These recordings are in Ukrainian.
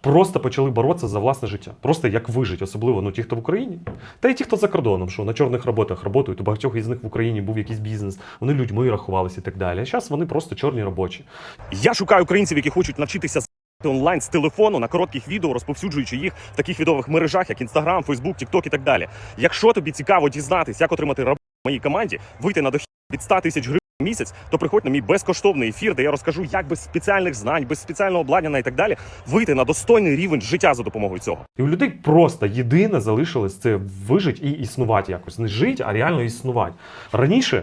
Просто почали боротися за власне життя. Просто як вижити, особливо ну, ті, хто в Україні, та й ті, хто за кордоном, що на чорних роботах працюють, у багатьох із них в Україні був якийсь бізнес, вони людьми рахувалися і так далі. А зараз вони просто чорні робочі. Я шукаю українців, які хочуть навчитися онлайн з телефону на коротких відео, розповсюджуючи їх в таких відових мережах, як Instagram, Facebook, TikTok і так далі. Якщо тобі цікаво дізнатись, як отримати роботу в моїй команді, вийти на дохід від 100 тисяч гривень місяць, то приходь на мій безкоштовний ефір, де я розкажу, як без спеціальних знань, без спеціального обладнання і так далі вийти на достойний рівень життя за допомогою цього. І у людей просто єдине залишилось це вижити і існувати якось. Не жити, а реально існувати. Раніше,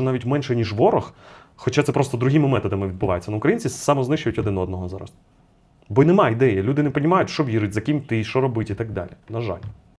що навіть менше ніж ворог. Хоча це просто другими методами відбувається. Ну, українці самознищують один одного зараз. Бо немає ідеї. Люди не розуміють, що вірить, за ким ти, що робити і так далі. На жаль.